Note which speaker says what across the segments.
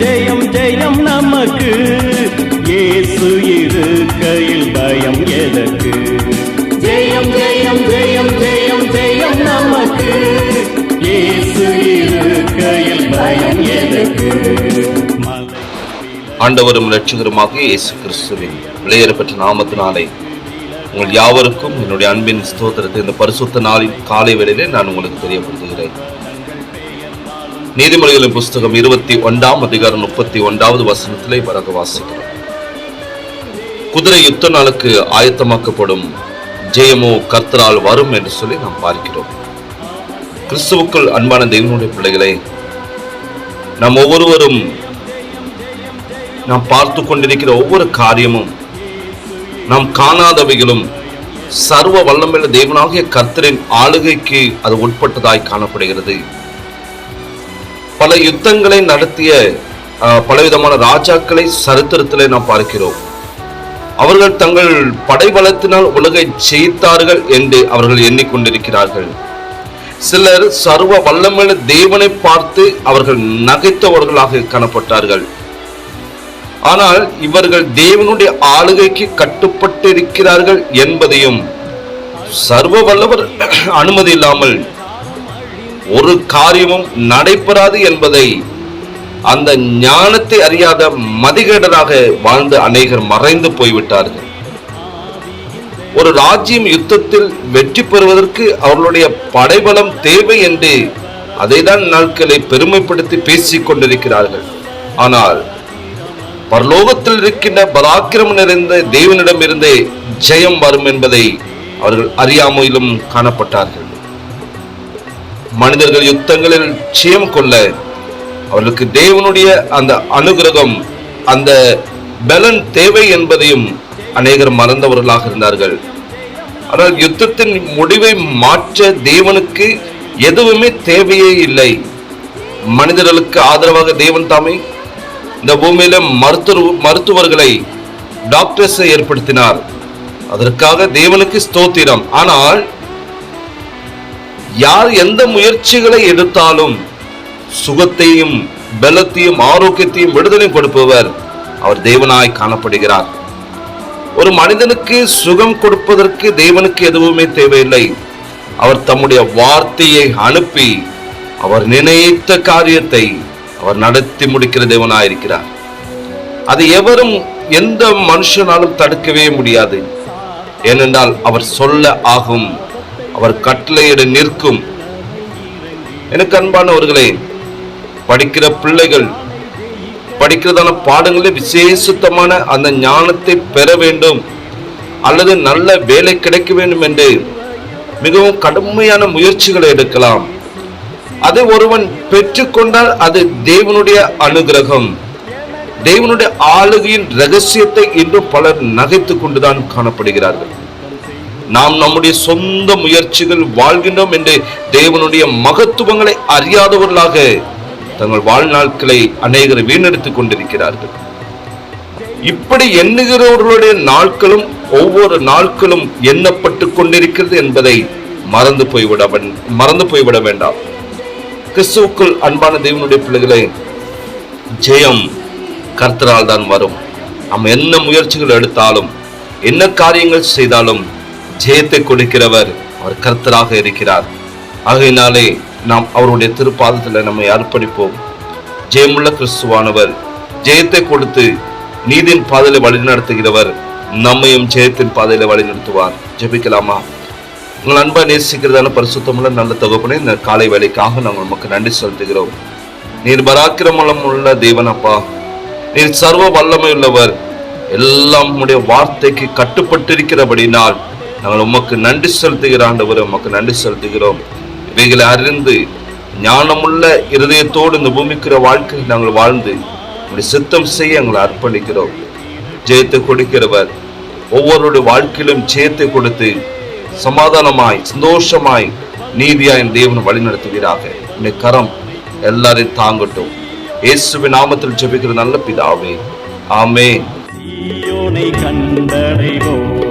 Speaker 1: ஜெயம் ஜெயம் நமக்கு. இயேசு இருக்கையில் பயம் எதற்கு? ஜெயம் ஜெயம் ஜெயம் ஜெயம் ஜெயம் நமக்கு. இயேசு இருக்கையில் பயம் எதற்கு?
Speaker 2: ஆண்டவரும் இரட்சகருமாக இயேசு கிறிஸ்துவின் விளையேறப்பட்ட நாமத்தினாலே உங்கள் யாவருக்கும் என்னுடைய அன்பின் ஸ்தோத்திரத்தை இந்த பரிசுத்த நாளின் காலை வேளையிலே நான் உங்களுக்கு தெரியப்படுத்துகிறேன். நீதிமொழிகளின் புஸ்தகம் இருபத்தி ஒன்றாம் அதிகாரம் முப்பத்தி ஒன்றாவது வசனத்திலே வரக வாசிக்கிறோம். குதிரை யுத்த நாளுக்கு ஆயத்தமாக்கப்படும் ஜெயமோ கர்த்தரால் வரும் என்று சொல்லி நாம் பார்க்கிறோம். கிறிஸ்துவுக்குள் அன்பான தெய்வனுடைய பிள்ளைகளை நாம் ஒவ்வொருவரும் நாம் பார்த்து கொண்டிருக்கிற ஒவ்வொரு காரியமும் நாம் காணாதவைகளும் சர்வ வல்லமையுள்ள தேவனாகிய கர்த்தரின் ஆளுகைக்கு அது உட்பட்டதாய் காணப்படுகிறது. பல யுத்தங்களை நடத்திய பலவிதமான ராஜாக்களை சரித்திரத்திலே நாம் பார்க்கிறோம். அவர்கள் தங்கள் படைபலத்தினால் உலகை ஜெயித்தார்கள் என்று அவர்கள் எண்ணிக்கொண்டிருக்கிறார்கள். சிலர் சர்வ வல்லமையுள்ள தேவனை பார்த்து அவர்கள் நகைத்தவர்களாக காணப்பட்டார்கள். ஆனால் இவர்கள் தேவனுடைய ஆளுகைக்கு கட்டுப்பட்டு இருக்கிறார்கள் என்பதையும் சர்வ வல்லவர் அனுமதி இல்லாமல் ஒரு காரியமும் நடைபெறாது என்பதை அந்த ஞானத்தை அறியாத மதிகேடராக வாழ்ந்த அநேகர் மறைந்து போய்விட்டார்கள். ஒரு ராஜ்யம் யுத்தத்தில் வெற்றி பெறுவதற்கு அவர்களுடைய படைபலம் தேவை என்று அதைதான் நாட்களை பெருமைப்படுத்தி பேசிக் கொண்டிருக்கிறார்கள். ஆனால் பரலோகத்தில் இருக்கின்ற பராக்கிரமம் நிறைந்த தேவனிடம் இருந்தே ஜெயம் வரும் என்பதை அவர்கள் அறியாமையிலும் காணப்பட்டார்கள். மனிதர்கள் யுத்தங்களில் ஜெயம் கொள்ள அவர்களுக்கு தேவனுடைய அந்த அனுகிரகம் அந்த பலன் தேவை என்பதையும் அநேகர் மறந்தவர்களாக இருந்தார்கள். ஆனால் யுத்தத்தின் முடிவை மாற்ற தேவனுக்கு எதுவுமே தேவையே இல்லை. மனிதர்களுக்கு ஆதரவாக தேவன் தாமே இந்த பூமியில மருத்துவ மருத்துவர்களை டாக்டர்ஸை ஏற்படுத்தினார். அதற்காக தேவனுக்கு ஸ்தோத்திரம். ஆனால் யார் எந்த முயற்சிகளை எடுத்தாலும் சுகத்தையும் பலத்தையும் ஆரோக்கியத்தையும் விடுதலையும் கொடுப்பவர் அவர் தேவனாய் காணப்படுகிறார். ஒரு மனிதனுக்கு சுகம் கொடுப்பதற்கு தேவனுக்கு எதுவுமே தேவையில்லை. அவர் தம்முடைய வார்த்தையை அனுப்பி அவர் நினைத்த காரியத்தை அவர் நடத்தி முடிக்கிற தேவனாயிருக்கிறார். அதை எவரும் எந்த மனுஷனாலும் தடுக்கவே முடியாது. ஏனென்றால் அவர் சொல்ல ஆகும் அவர் கட்டளையிட நிற்கும். எனக்கு அன்பானவர்களே படிக்கிற பிள்ளைகள் படிக்கிறதான பாடங்களில் விசேஷத்தமான அந்த ஞானத்தை பெற வேண்டும். அல்லது நல்ல வேலை கிடைக்க வேண்டும் என்று மிகவும் கடுமையான முயற்சிகளை எடுக்கலாம். அதை ஒருவன் பெற்றுக்கொண்டால் அது தேவனுடைய அனுகிரகம். தேவனுடைய ஆளுகையின் ரகசியத்தை இன்றும் பலர் நகைத்துக் கொண்டுதான் காணப்படுகிறார்கள். நாம் நம்முடைய சொந்த முயற்சிகள் வாழ்கின்றோம் என்று தேவனுடைய மகத்துவங்களை அறியாதவர்களாக தங்கள் வாழ்நாட்களை அநேகர் வீணெடுத்துக் கொண்டிருக்கிறார்கள். இப்படி எண்ணுகிறவர்களுடைய நாட்களும் ஒவ்வொரு நாட்களும் எண்ணப்பட்டு கொண்டிருக்கிறது என்பதை மறந்து போய்விட மறந்து போய்விட வேண்டாம். கிறிஸ்துவுக்குள் அன்பான தேவனுடைய பிள்ளைகளை ஜெயம் கர்த்தரால் தான் வரும். நம்ம என்ன முயற்சிகள் எடுத்தாலும் என்ன காரியங்கள் செய்தாலும் ஜெயத்தை கொடுக்கிறவர் அவர் கர்த்தராக இருக்கிறார். ஆகையினாலே நாம் அவருடைய திருப்பாதத்தில் நம்மை அர்ப்பணிப்போம். ஜெயமுள்ள கிறிஸ்துவானவர் ஜெயத்தை கொடுத்து நீதியின் பாதையில வழிநடத்துகிறவர் நம்மையும் ஜெயத்தின் பாதையில வழிநடத்துவார் ஜெபிக்கலாமா? உங்கள் அன்பா நேசிக்கிறதான பரிசுத்தமுள்ள நல்ல தொகுப்பினை இந்த காலை வேலைக்காக நாங்கள் உமக்கு நன்றி செலுத்துகிறோம். நீர் பராக்கிரமலம் உள்ள தேவனப்பா. நீர் சர்வ வல்லமை உள்ளவர். எல்லாம் உடைய வார்த்தைக்கு கட்டுப்பட்டிருக்கிறபடினால் நாங்கள் உமக்கு நன்றி செலுத்துகிற ஆண்டவர் உமக்கு நன்றி செலுத்துகிறோம். இவைகளை அறிந்து ஞானமுள்ள இருதயத்தோடு இந்த பூமிக்கிற வாழ்க்கையில் நாங்கள் வாழ்ந்து உம்முடைய சித்தம் செய்ய எங்களை அர்ப்பணிக்கிறோம். ஜெயத்தை கொடுக்கிறவர் ஒவ்வொருடைய வாழ்க்கையிலும் ஜெயத்தை கொடுத்து சமாதானமாய் சந்தோஷமாய் நீதியாய் என் தேவன் வழி நடத்துவீராக இந்த கரம் எல்லாரையும் தாங்கட்டும். இயேசுவின் நாமத்தில் ஜெபிக்கிற நல்ல பிதாவே.
Speaker 1: ஆமே கண்டடைவோம்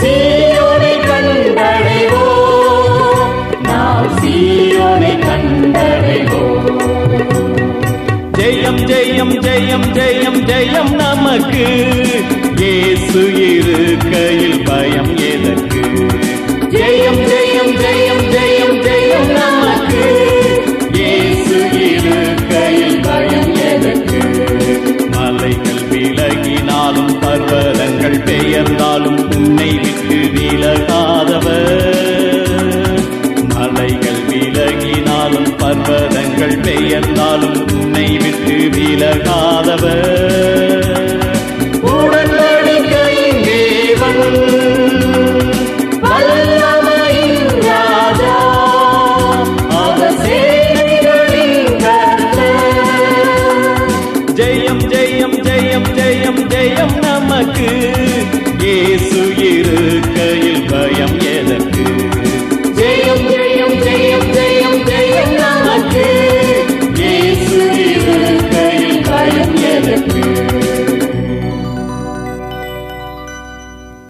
Speaker 3: சீயோனை கண்டடைவோம் நாம் சீயோனை கண்டடைவோம் ஜெயம் ஜெயம் ஜெயம் ஜெயம் ஜெயம்
Speaker 1: நமக்கு. இயேசு இருக்கையில் பயம் எதற்கு? ஜெயம் ஜெயம் ஜெயம் ஜெயம் ஜெயம் நமக்கு. இயேசு இருக்கையில் பயம் எதற்கு? மலைகள் விலகினாலும் பர்வதங்கள் பெயர்ந்தால் உயர்ந்தாலும் உன்னை விட்டு விலகாதவர்.